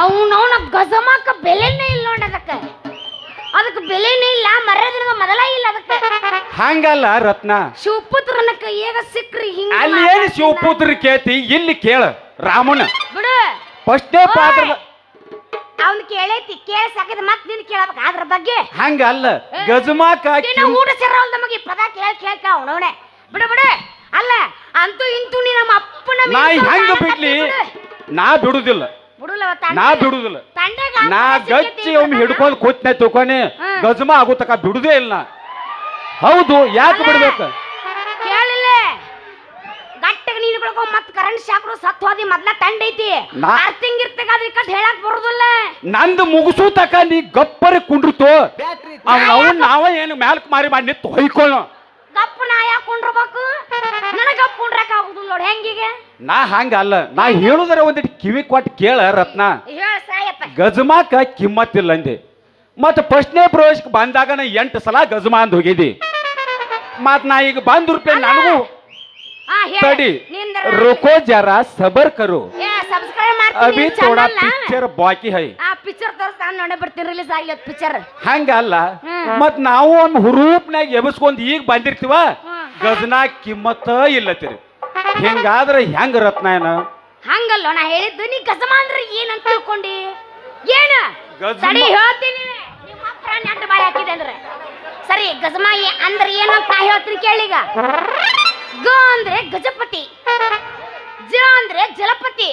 ಅವನವನ ಗಜಮಾಕ ಬೆಲೆನೇ ಇಲ್ಲ ನೋಡ ಅದಕ್ಕೆ. ಅದಕ್ಕೆ ಬೆಲೆನೇ ಇಲ್ಲ ಮರ್ಯಾದಿನ ಮೊದಲ ಇಲ್ಲ ಅದಕ್ಕೆ. ಹಂಗಲ್ಲ ರತ್ನ. ಶಿವಪುತ್ರನ ಕೈಯಾಗ ಸಿಕ್ರಿ ಹಿಂಗ ಅಲ್ಲಿ ಏನು ಶಿವಪುತ್ರ ಕೇತಿ? ಇಲ್ಲಿ ಕೇಳ ರಾಮನ. ಬಿಡು. ಫಸ್ಟೇ ಪಾತ್ರ ಅವನು ಕೇಳೈತಿ ಕೇಳ ಸಾಕಿದ ಮತ್ ನಿನ್ ಕೇಳಬೇಕು ಅದ್ರ ಬಗ್ಗೆ. ಹಂಗಲ್ಲ. ಗಜಮಾಕ ದಿನ ಊಟ ಸೇರವಲ್ ನಮಗೆ ಈ ಪದ ಕೇಳ ಕೇಳ್ಕ ಅವನವನೆ. ಬಿಡು ಬಿಡು. ಅಲ್ಲ ಅಂತೂ ಇಂತೂ ನೀ ನಮ್ಮ ಅಪ್ಪನ ನಾ ಮೀಸಲು ಹೆಂಗ ಬಿಡ್ಲಿ. ಬಿಡು. ನಾ ಬಿಡುದಿಲ್ಲ. ನಾ ಬಿಡುದಿಲ್ಲ. ನಾ ಗಚ್ಚಿ ಒಮ್ಮೆ. ಹಿಡ್ಕೊಂಡು ಕೂತ್ನ ತಿಳ್ಕೊನಿ. ಗಜಮ ಆಗುತ್ತಕ ಬಿಡುದೇ ಇಲ್ಲ ನಾ. ಹೌದು ಯಾಕೆ ಬಿಡ್ಬೇಕು? ಕೇಳಿಲ್ಲ ಗಟ್ಟಗ ನೀನು ಬೆಳ್ಕೊ ಮತ್ ಕರೆಂಟ್ ಶಾಕ್ರು ಸತ್ತು ಹೋದಿ ಮೊದ್ಲ ತಂಡ ಐತಿ. ಅರ್ತಿಂಗ್ ಇರ್ತಗಾದ್ರೆ ಕಟ್ ಹೇಳಕ್ ಬರುದಿಲ್ಲ. ನಂದು ಮುಗಿಸು ತಕ ನೀ ಗಪ್ಪರಿ ಕುಂಡ್ರಿತು? ಅವ್ನ ಅವ್ನ ನಾವ ಏನು ಮ್ಯಾಲ್ಕ್ ಮಾರಿ ಮಾಡಿ ನಿತ್ತು ಹೊಯ್ಕೊಳ್ಳೋ ಗಪ್ಪ ನಾ ಯಾಕೆ ಕುಂಡ್ರಬೇಕು? ಆಗುದಿಲ್ಲ ನೋಡಿ ಹೆಂಗೀಗ? ನಾ ಹಂಗ ಅಲ್ಲ ನಾ ಹೇಳುದರ ಒಂದಿಟ್ಟು ಕಿವಿ ಕೊಟ್ಟು ಕೇಳ ರತ್ನ. ಹೇಳ ಸಾಯಪ್ಪ. ಗಜಮಾಕ ಕಿಮ್ಮತ್ತಿಲ್ಲ ಅಂದೆ. ಮತ್ತ ಪ್ರಶ್ನೆ ಪ್ರವೇಶಕ್ಕೆ ಬಂದಾಗ ನಾ ಎಂಟು ಸಲ ಗಜಮಾ ಅಂದ್ ಹೋಗಿದ್ದಿ. ಮತ್ ನಾ ಈಗ ಬಂದ್ ರೂಪಾಯಿ ನನಗೂ. ಹಾ ಹೇಳಿ. ತಡಿ ರುಕೋ ಜರ ಸಬರ್ ಕರು ಏ ಸಬ್ಸ್ಕ್ರೈಬ್ ಅಭಿ ಮಾಡ್ತೀನಿ ಥೋಡಾ ಚಾನಲ್ ಪಿಕ್ಚರ್ ಬಾಕಿ ಹೈ. ಆ ಪಿಕ್ಚರ್ ತೋರಿಸ್ ನಾನು ನೋಡೇ ಬರ್ತೀನಿ ರಿಲೀಸ್ ಆಗ್ಲಿ ಪಿಕ್ಚರ್ ಹಂಗಲ್ಲ ಹ್ಮ್. ಮತ್ ನಾವು ಒಂದು ಹುರೂಪ್ನಾಗ ಎಬಸ್ಕೊಂಡ್ ಈಗ ಬಂದಿರ್ತೀವ. ಗಜನಾ ಕಿಮ್ಮತ್ತ ಇಲ್ಲತ್ತೀರಿ ಹಿಂಗಾದ್ರೆ ಹೆಂಗ ರತ್ನಾಯನ ಹಂಗಲ್ಲ ನಾ ಹೇಳಿದ್ದು ನೀ ಗಜಮ ಅಂದ್ರೆ ಏನಂತ ತಿಳ್ಕೊಂಡಿ? ಏನ? ಸರಿ ಹೇಳ್ತೀನಿ. ನಿಮ್ಮ ಪ್ರಾಣಿ ಅಡ್ಡ ಬಾಯಿ ಹಾಕಿದೆ ಅಂದ್ರೆ. ಸರಿ ಗಜಮ ಅಂದ್ರೆ ಏನಂತ ನಾ ಹೇಳ್ತೀನಿ ಕೇಳಿಗ ಗ ಅಂದ್ರೆ ಗಜಪತಿ ಜ ಅಂದ್ರೆ ಜಲಪತಿ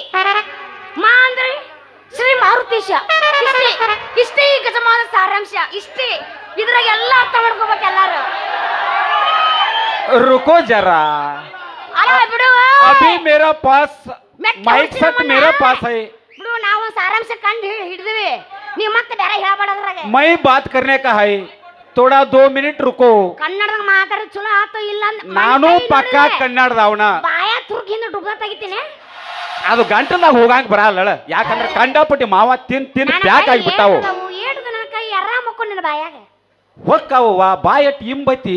ಮಾ ಅಂದ್ರೆ ಶ್ರೀ ಮಾರುತೀಶ. ಇಷ್ಟೇ ಇಷ್ಟೇ ಈ ಗಜಮಾನ ಸಾರಾಂಶ ಇಷ್ಟೇ. ಇದ್ರಾಗ ಎಲ್ಲ ಅರ್ಥ ಮಾಡ್ಕೋಬೇಕು ಎಲ್ಲಾರು. ರುಕೋ ಜರಾ. अभी मेरा पास ಮೆಟ್ಟ माइक ಹೊಡ್ಸಿನ सेट ಮನ್ನ. मेरे पास है ಬಿಡು ನಾವು ಸಾರಾಂಶ ಕಂಡು ಹಿಡಿದ್ವಿ ನೀವು ಮತ್ತೆ ಬೇರೆ ಹೇಳ್ಬೇಡದ್ರಾಗ मैं बात करने का है थोड़ा दो मिनट रुको ಕನ್ನಡದಾಗ ಮಾತಾಡ ಚಲೋ ಆತೋ ಇಲ್ಲ ಅಂದ್ ನಾನು ಮನ್ಕೈ ಪಕ್ಕ ನೋಡಿದ್ರೆ ಕನ್ನಡದವನ ಬಾಯ ತುರ್ಗಿಂದ ಡುಬ್ದ ತೆಗಿತೀನಿ ಅದು ಗಂಟಲ್ದಾಗ ಹೋಗಂಗ್ ಬರಲ್ಲ ಯಾಕಂದ್ರೆ ಕಂಡಾಪಟ್ಟಿ ಮಾವ ತಿನ್ ತಿನ್ ಪ್ಯಾಕ್ ಆಗಿಬಿಟ್ಟಾವು ಏಟದ ನನ್ನ ಕೈ ಆರಾಮ ಮಕ್ಕೊಂಡು ನಿನ್ನ ಬಾಯಾಗ ಹೊಕ್ಕವ ಬಾಯಟ್ ಇಂಬತಿ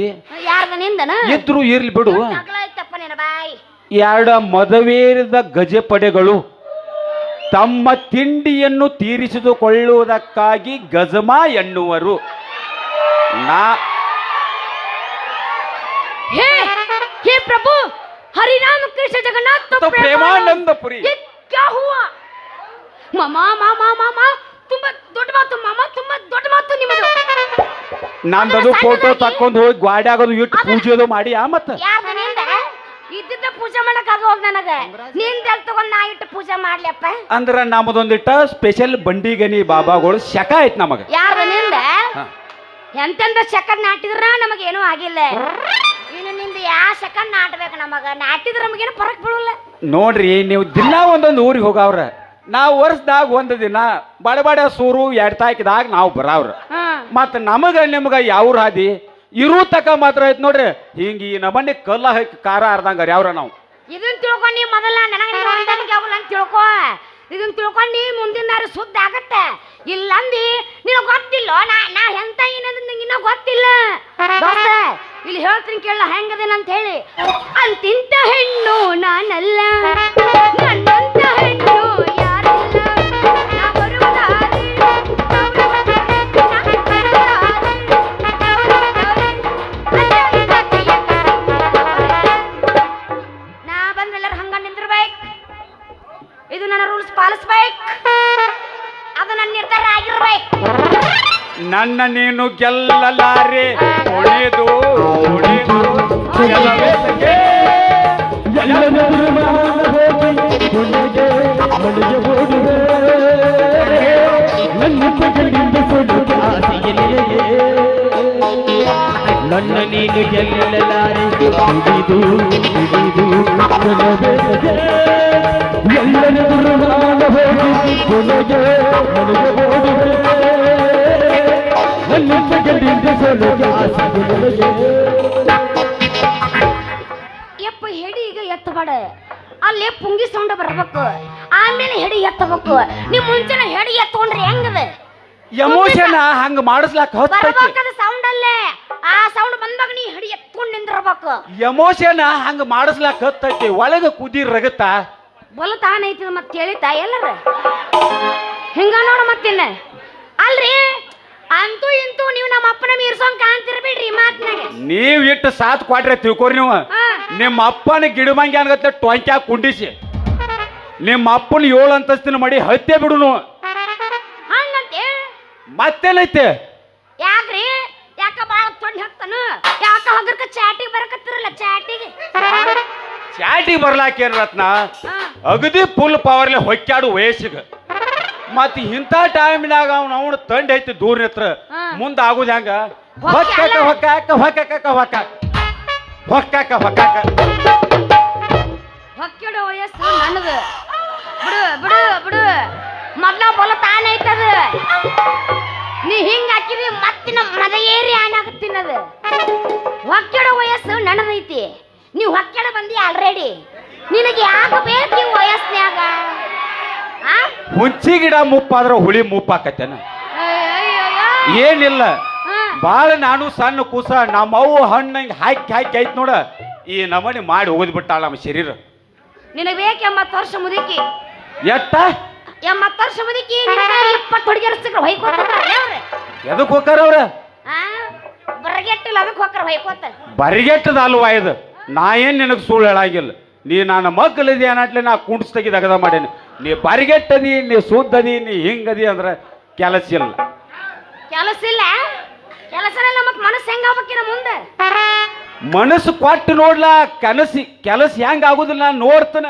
ಯಾರ್ದ ನಿಂದನ ಇದ್ರು ಇರ್ಲಿ ಬಿಡು ಎರಡ ಮದವೇರಿದ ಗಜಪಡೆಗಳು ತಮ್ಮ ತಿಂಡಿಯನ್ನು ತೀರಿಸಿದುಕೊಳ್ಳುವುದಕ್ಕಾಗಿ ಗಜಮ ಎನ್ನುವರು ನಾ ಹೇ ಹೇ ಪ್ರಭು ಹರಿನಾಮ ಕೃಷ್ಣ ಜಗನ್ನಾಥ तो प्रेमानंदपुरी ये क्या हुआ ಮಾಮಾ ಮಾಮಾ ಮಾಮಾ ತುಂಬಾ ದೊಡ್ಡ ಮಾತು ಮಾಮಾ ತುಂಬಾ ದೊಡ್ಡ ಮಾತು ನಿಮ್ಮದು ನಂದದು ಫೋಟೋ ತಕ್ಕೊಂಡು ಹೋಗಿ ಗ್ವಾಡ್ಯಾಗದು ಇಟ್ಟು ಪೂಜೆದು ಮಾಡಿ ಆ ಮತ್ತ ಯಾರ್ದ ನಿಂದ ಇದ್ದಿದ್ದ ಪೂಜೆ ಮಾಡಕ್ ಆಗೋಗ್ ನನಗ. ನಿಂದ ತಗೊಂಡ್ ನಾ ಇಟ್ಟು ಪೂಜೆ ಮಾಡ್ಲಪ್ಪ ಅಂದ್ರ ನಮ್ದೊಂದಿಟ್ಟ ಸ್ಪೆಷಲ್ ಬಂಡಿಗನಿ ಬಾಬಾಗಳು ಶಕ ಐತ್ ನಮಗ. ಯಾರ ನಿಂದ? ಎಂತೆಂದ ಎಂತೆಂತ ನಾಟಿದ್ರ ನಾಟಿದ್ರ ನಮಗೇನು ಆಗಿಲ್ಲ. ಇನ್ನು ನಿಂದ ಯಾ ಶಕ ನಾಟ್ಬೇಕು ನಮಗ? ನಾಟಿದ್ರ ನಮಗೇನು ಫರಕ್ ಬೀಳಲ್ಲ. ನೋಡ್ರಿ ನೀವು ದಿನ ಒಂದೊಂದು ಊರಿಗೆ ಹೋಗವ್ರ. ನಾವು ವರ್ಷದಾಗ ಒಂದು ದಿನ ಬಡಬಡ ಸೂರು ಎರಡ್ ತಾಕಿದಾಗ ನಾವು ಬರಾವ್ರ. ಮತ್ತ ನಮಗ ನಿಮ್ಗ ಯಾವ್ರ ಹಾದಿ? ಇರು ತಕ ಮಾತ್ರ ಐತ್ ನೋಡ್ರಿ. ಹಿಂಗ ಈ ನಮ್ಮನೆ ಕಲ್ಲ ಹಾಕಿ ಖಾರ ಅರ್ದಂಗ ಯಾವ್ರ ನಾವು. ಇದನ್ ತಿಳ್ಕೊಂಡಿ ಮೊದಲ ನನಗೆ ಆಗುಲ್ಲ ಅಂತ ತಿಳ್ಕೊ. ಇದನ್ನು ತಿಳ್ಕೊಂಡಿ ಮುಂದಿನ ದಾರಿ ಸುದ್ದ ಆಗತ್ತೆ. ಇಲ್ಲಂದಿ, ನಿನಗೆ ಗೊತ್ತಿಲ್ಲ? ನಾ ನಾ ಎಂತ ಏನಂದ್ ನಂಗೆ ಇನ್ನೂ ಗೊತ್ತಿಲ್ಲ. ಇಲ್ಲಿ ಹೇಳ್ತೀನಿ ಕೇಳ, ಹೆಂಗದೇನ ಅಂತ ಹೇಳಿ. ಅಂತಿಂತ ಹೆಣ್ಣು ನಾನಲ್ಲ, ನನ್ನಂತ ಹೆಣ್ಣು ಇದು ನನ್ನ ರೂಲ್ಸ್ ಪಾಲಿಸ್ಬೇಕು. ಅದು ನನ್ನ ನಿರ್ಧಾರ ಆಗಿರ್ಬೇಕು. ನನ್ನ ನೀನು ಗೆಲ್ಲಲಾರೆ ಒಣೆದು ಒಣೆದು ಗೆಲ್ಲವೇ ಸಖೆ. ನನ್ನ ನೀನು ಗೆಲ್ಲಲಾರೆ ಹಿಡಿದು ಹಿಡಿದು ಎಲ್ಲರೂ ನಾನು ಹೋಗಿ ಕೊನೆಗೆ ನನಗೆ ಓಡುವೆ ನನ್ನಿಂದ ಗೆಲ್ಲಿದ್ದ ಸೊಲಗೆ ಯಪ್ಪ ಹೆಡಿ ಈಗ ಎತ್ತಬಾಡ. ಅಲ್ಲಿ ಪುಂಗಿ ಸೌಂಡ್ ಬರ್ಬೇಕು. ಆಮೇಲೆ ಹೆಡಿ ಎತ್ತಬೇಕು. ನೀವು ಮುಂಚೆನ ಹೆಡಿ ಎತ್ಕೊಂಡ್ರೆ ಹೆಂಗದ? ಎಮೋಷನ್ ಹಂಗ ಮಾಡಿಸ್ಲಾಕ ಹತ್ತೈತಿ. ಆ ಸೌಂಡ್ ಬಂದಾಗ ನೀ ಹಿಡಿ ಎತ್ಕೊಂಡು ನಿಂದಿರ್ಬೇಕು. ಎಮೋಷನ್ ಹಂಗ ಮಾಡಿಸ್ಲಾಕ ಹತ್ತೈತಿ. ಒಳಗ ಕುದಿ ರಗತ್ತ ಬಲ ತಾನೈತಿ ಮತ್ತೆ ಹೇಳಿತಾ ಎಲ್ಲರ? ಹಿಂಗ ನೋಡ ಮತ್ತಿನ್ನ. ಅಲ್ರಿ ಅಂತೂ ಇಂತೂ ನೀವು ನಮ್ಮ ಅಪ್ಪನ ಮೀರ್ಸೋಂಗ್ ಕಾಣ್ತಿರ್ ಬಿಡ್ರಿ ಮಾತ್ನಾಗ. ನೀವ್ ಇಟ್ಟು ಸಾತ್ ಕೊಟ್ರೆ ತಿಳ್ಕೊರಿ ನೀವು. ನಿಮ್ಮ ಅಪ್ಪನ ಗಿಡಮಂಗಿ ಅನ್ಗತ್ತೆ ಟೊಂಕ್ಯಾಗ ಕುಂಡಿಸಿ. ನಿಮ್ಮ ಅಪ್ಪನ ಏಳು ಅಂತಸ್ತಿನ ಮಾಡಿ ಹತ್ತೆ ಬಿಡುನು. ಹಂಗಂತೆ? ಮತ್ತೇನೈತೆ? ಹಾಕ್ತಾನು ಯಾಕ ಹಗರ್ಕ ಚಾಟಿಗೆ ಬರಕತ್ತಿರಲ್ಲ ಚಾಟಿಗೆ ಚಾಟಿಗೆ ಬರ್ಲಾಕೇನ್ ರತ್ನ? ಅಗದಿ ಫುಲ್ ಪವರ್ಲೆ ಹೊಕ್ಕಾಡು ವಯಸ್ಸಿಗೆ. ಮತ್ ಇಂಥ ಟೈಮ್ನಾಗ ಅವ್ನ ಅವನು ತಂಡ ಐತಿ ದೂರ ನಿತ್ರ. ಮುಂದ ಆಗುದ ಹೆಂಗ? ಹೊಕ್ಕಕ ಹೊಕ್ಕಾಕ ಹೊಕ್ಕಾಕ ಹೊಕ್ಕಾಕ ಹೊಕ್ಕಾಕ ಹೊಕ್ಕಾಕ ಹೊಕ್ಕಾಕ ಹೊಕ್ಕಿಡೋ ವಯಸ್ಸು ನನ್ನದು ಬಿಡು ಬಿಡು ಬಿಡು. ಮೊದ್ಲ ಬಲ ತಾನೇ ಐತದ. ನೀ ಹಿಂಗ ಹಾಕಿದಿ ನಮ್ಮ ಮದ ಏರಿ ಅದು ಹೊಕ್ಕಿಡೋ ವಯಸ್ಸು ನನ್ನದೈತಿ. ನೀವು ಹೊಕ್ಕಿಡ ಬಂದಿ ಆಲ್ರೆಡಿ ನಿನಗೆ ಯಾಕೆ ಬೇಕು ಈ ವಯಸ್ನ್ಯಾಗ ಆ? ಹುಂಚಿ ಗಿಡ ಮುಪ್ಪಾದ್ರ ಹುಳಿ ಮುಪ್ಪಾಕತ್ತೇನ? ಅಯ್ಯಯ್ಯಯ್ಯೋ. ಏನಿಲ್ಲ. ಹಾ. ಬಾಳ ನಾನು ಸಣ್ಣ ಕೂಸ ನಮ್ಮ ಹಣ್ಣಂಗೆ ಹಾಕಿ ಹಾಕಿ ಐತ್ ನೋಡ. ಈ ನಮನಿ ಮಾಡಿ ಹೋಗ್ಬಿಟ್ಟಾಳ ನಮ್ಮ ಶರೀರ. ನಿನಗೆ ಬೇಕೆ ಎಂಬತ್ತು ವರ್ಷ ಮುದುಕಿ. ಎಟ್ಟ ಎಂಬತ್ತು ವರ್ಷ ಮುದುಕಿ ನಿನಗೆ ಇಪ್ಪತ್ತು ಹುಡುಗಿಯರ ಸಿಕ್ಕರು ಹೊಯ್ಕೋತಾರೆ ಅವ್ರು? ಎದಕ್ ಹೋಕಾರ ಅವ್ರ? ಆ ಬರಗೆಟ್ಟಿಲ್ಲ ಅದಕ್ಕೆ ಹೋಗ್ತಾರ ಹೊಯ್ಕೋತಾರೆ ಬರಿಗೆಟ್ಟದ ಅಲ್ವಾ ಇದು? ನಾ ಏನು ನಿನಗೆ ಸುಳ್ಳು ಹೇಳಾಗಿಲ್ಲ. ನೀ ನನ್ನ ಮಕ್ಕಳಿದೆ ಅನ್ನಟ್ಲೆ ನಾ ಕುಂಡ್ಸ್ ತೆಗಿದ ಅಗದ ಮಾಡೇನಿ. ನೀ ಬರಿಗೆಟ್ಟದಿ ನೀ ಸುದ್ದದಿ ನೀ ಹಿಂಗದಿ ಅಂದ್ರೆ ಕೆಲಸ ಇಲ್ಲ. ಕೆಲಸ ಇಲ್ಲ? ಕೆಲಸ ಇಲ್ಲ ಮತ್ತೆ ಮನಸ್ಸು ಹೆಂಗ ಆಗ್ಬೇಕಿನ ಮುಂದೆ? ಮನಸ್ಸು ಕೊಟ್ಟು ನೋಡ್ಲಾ ಕನಸಿ ಕೆಲಸ ಹೆಂಗ ಆಗುದಿಲ್ಲ ನೋಡ್ತಾನ.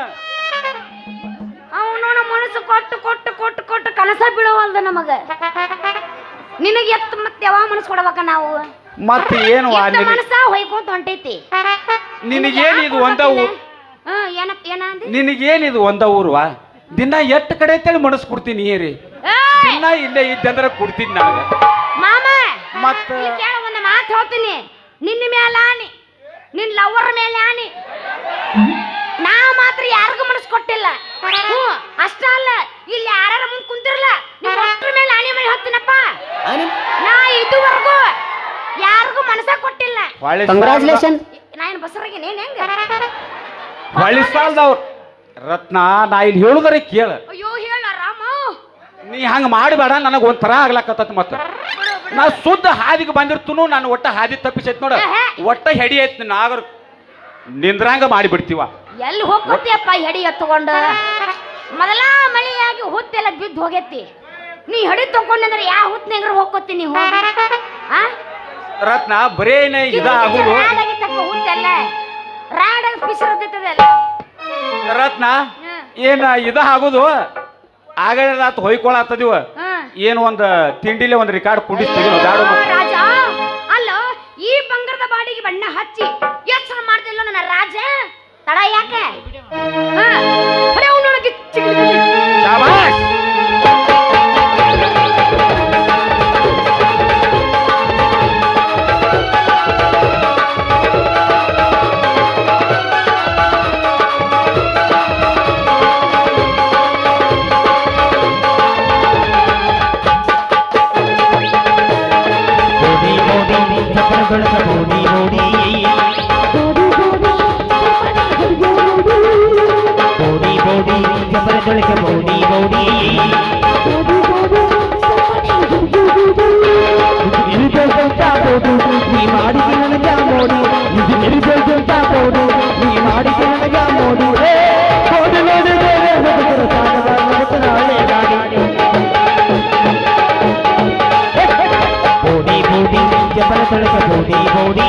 ನಮ್ಮ ಮನಸ್ಸು ಕೊಟ್ಟು ಕೊಟ್ಟು ಕೊಟ್ಟು ಕೊಟ್ಟು ಕನಸ ಬೀಳವಲ್ದ ನಮಗ. ನಿನಗೆ ಎತ್ತು ಮತ್ತೆ ಯಾವ ಮನಸ್ಸು ಕೊಡಬೇಕ ನಾವು? ಮತ್ತೆ ಏನು ಮನಸ್ಸ ಹೊಯ್ಕೊಂತ ಹೊಂಟೈತಿ. ನಿನಗೇನು ಇದು ಒಂದ ಊ ಹಾ ಏನಪ್ಪ ಏನಂದಿ ನಿನಗೇನಿದು ಒಂದ ಊರ್ವಾ ದಿನ ಎಷ್ಟ್ ಕಡೆ ಅಂತೇಳಿ ಮನಸ್ಸು ಕೊಡ್ತೀನಿ ಏರಿ! ದಿನ ಇಲ್ಲೇ ಇದ್ದಂದ್ರೆ ಕೊಡ್ತೀನಿ ನನಗೆ. ಮಾಮ! ಮತ್ತ? ಕೇಳ ಕೇಳು ಒಂದು ಮಾತು ಹೇಳ್ತೀನಿ. ನಿನ್ನ ಮೇಲೆ ಆನಿ ನಿನ್ನ ಲವರ್ ಮೇಲೆ ಆನಿ ಹ್ಞೂ ಅಷ್ಟ ಅಲ್ಲ. ಇಲ್ಲಿ ಯಾರ ಮುಂದೆ ಕುಂತಿರಲ್ಲ ನೀವು ಒಟ್ರ ಮೇಲೆ ಆನಿ ಮಾಡಿ ಹೇಳ್ತೀನಪ್ಪ ನಾ ಇದುವರೆಗೂ ಯಾರಿಗೂ ಮನಸ ಕೊಟ್ಟಿಲ್ಲ. ಹೊಳ್ಳಿ ಕಂಗ್ರಾಚುಲೇಷನ್ ನಾ ಏನು ಬಸರಾಗಿನ ಏನ್ ಹೆಂಗ? ಹೊಳ್ಳಿ ಸಾಲದವ್ರು. ರತ್ನ ನಾ ಇಲ್ಲಿ ಹೇಳುದ್ರೆ ಕೇಳ. ಅಯ್ಯೋ ಹೇಳ ರಾಮ. ನೀ ಹಂಗ ಮಾಡಬೇಡ ನನಗೆ ಒಂಥರ ಆಗ್ಲಾಕತ್ತ ಮತ್ತೆ. ನಾ ಸುದ್ದ ಹಾದಿಗೆ ಬಂದಿರ್ತನು ನಾನು ಒಟ್ಟ ಹಾದಿ ತಪ್ಪಿಸೈತ್ ನೋಡ. ಒಟ್ಟ ಹೆಡಿ ಐತ್ ನಾಗರ್ ನಿಂದ್ರಂಗ ಮಾಡಿಬಿಡ್ತೀವ. ಎಲ್ಲಿ ಹೋಗ್ಕೊತಿಯಪ್ಪ ಹೆಡಿ ಎತ್ತಕೊಂಡ ಮೊದಲ ಮಳೆಯಾಗಿ ಹುತ್ತೆಲ್ಲ ಬಿದ್ದು ಹೋಗೈತಿ. ನೀ ಹೆಡಿ ತಗೊಂಡಂದ್ರೆ ಯಾವ ಹುತ್ನಾಗ್ರ ಹೋಗ್ಕೊತೀನಿ ಹೋಗಿ ಆ? ರತ್ನ ಬರೇನ ಇದ ಆಗುದು. ರಾಡಾಗಿತ್ತಪ್ಪ ಹುತ್ತೆಲ್ಲ. ರಾಡ ಪಿಸರದಿತ್ತದಲ್ಲ ರತ್ನ ಏನ ಇದ ಆಗುದು? ಆಗದಾತ್ ಹೊಯ್ಕೊಳತ್ತದಿವ ಹ್ಮ್ ಏನು ಒಂದು ತಿಂಡಿಲೆ ಒಂದು ರೆಕಾರ್ಡ್ ಕುಡಿಸ್ತೀವಿ ತಡ ಯಾಕೆ? ಚಪ್ಪರದೊಳಗ ಮೋದಿ ಮೋದಿ ಇದು ಇರುಬೇಕಂತ ಬೋದು ನೀ ಮಾಡಿದ ನನಗ ಮೋಡಿ ಇದು ಇರುಬೇಕಂತ ಬೋದು ನೀ ಮಾಡಿದ ನನಗ ಮೋಡಿ ಏ, ಮೋದಿ ಮೋದಿ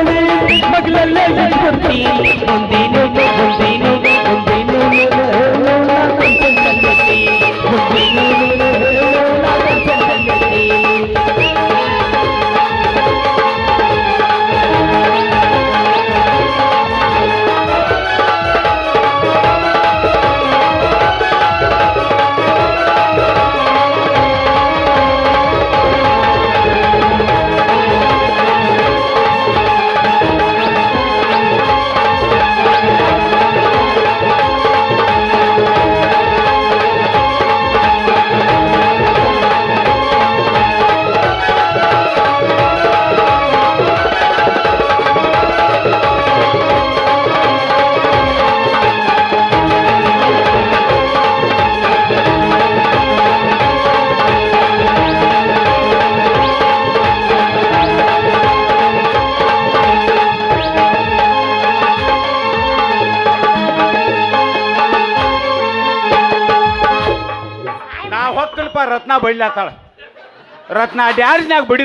ಹೊಕ್ಕಲ್ಪ ರತ್ನ ಬೈಲಾತಾಳ ರತ್ನ ಬಡಿ